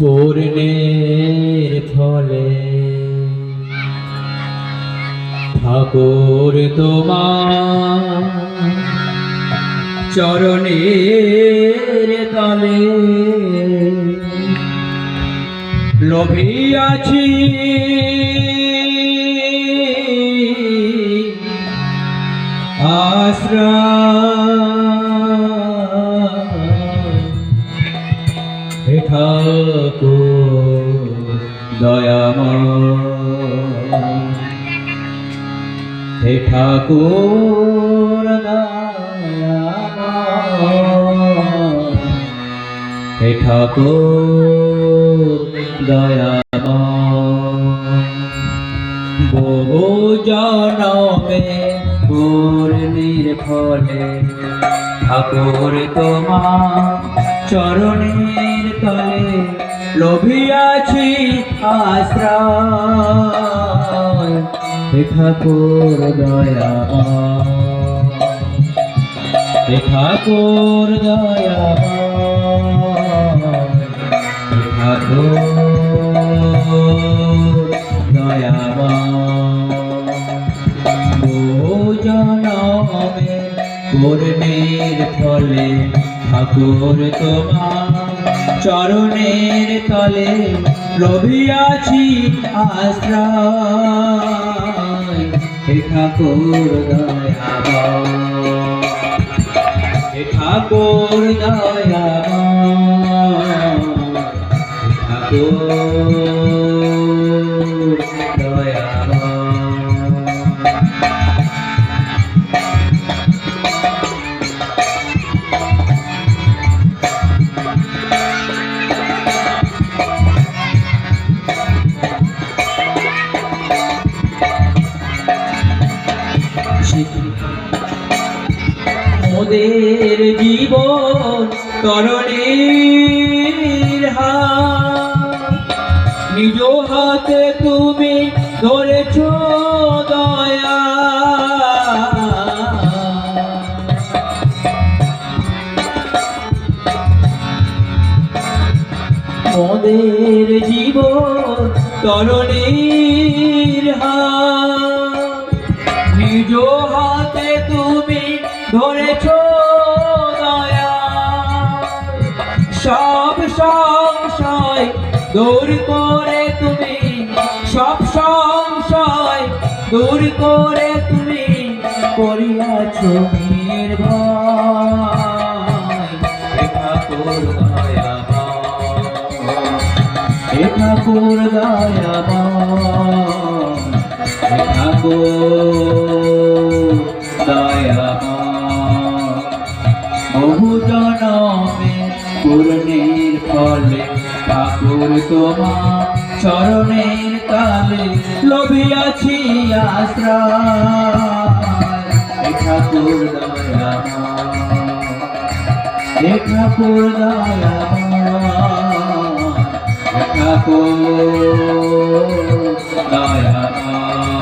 পূর্ণের ফলে ঠাকুর তোমার চরণের তলে লোভিয়াছি। আশ্রয় হে ঠাকুর হে ঠাকুর দয়াময়। বহু জনমে পূর্ণির ফলে ঠাকুর তোমার চরণের তলে লোভিয়াছি আশ্রয়। ঠাকুর হে ঠাকুর হে ঠাকুর জনমে পূর্ণের ফলে ঠাকুর তোমার চরণের তলে রবিয়াছি আশ্রয়। ঠাকুর দয়া ঠাকুর দয়া ঠাকুর জীবন তরণীর নিজ হাতে তুমি ধরেছ দয়া। মোদের জীবন তরণীর নিজ হাতে তুমি ধরেছ দূর করে তুমি সব সংশয় দূর করে তুমি করিয়াছ নির্ভয় ঠাকুর হে ঠাকুর দয়াময়। বহু জনমে পূর্ণের ফলে ঠাকুর তোমার চরণের কালে লভিয়াছি আশ্রয়। ঠাকুর হে ঠাকুর দয়াময় ঠাকুর দয়াময়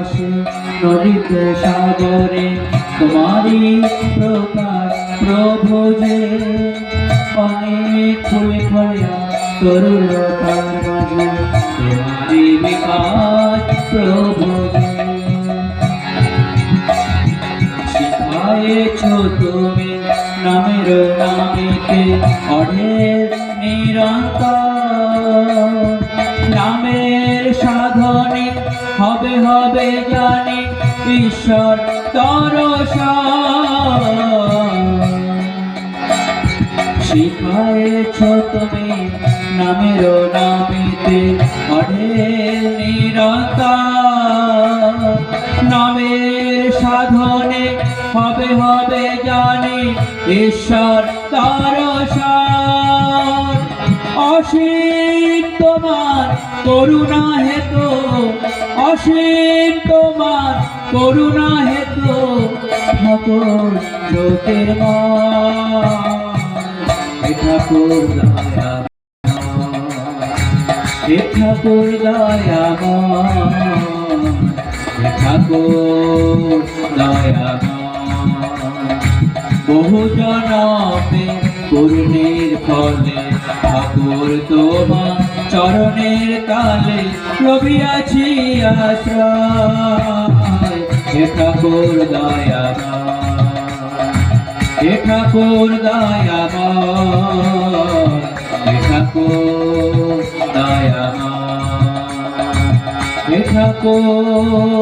আকাশে নদীতে সাগরে, তোমারই প্রকাশ প্রভু যে। অনেক ফুলে ফলিয়া তরুলতার মাঝে, তোমারই বিকাশ প্রভু শিখায়েছ তুমি নামের নামিতে অঢের নিরন্তর। নামের সাধনে হবে হবে জানি ঈশ্বর দর্শন শিখায়েছ তুমি নামের নামিতে অঢেল নিরতা নামের সাধনে হবে হবে জানি ঈশ্বর তার অসীম তোমার করুণা হেতু অসীম তোমার করুণা হেতু ঠাকুর লোকের ঠাকুর দয়া ঠাকুর দয়া বহু জনমে পূর্ণের ফলে ঠাকুর তোমার চরণের তালে আশ্রয়। হে ঠাকুর দয়া হে ঠাকুর দয়া ঠাকুর দয়া ঠাকুর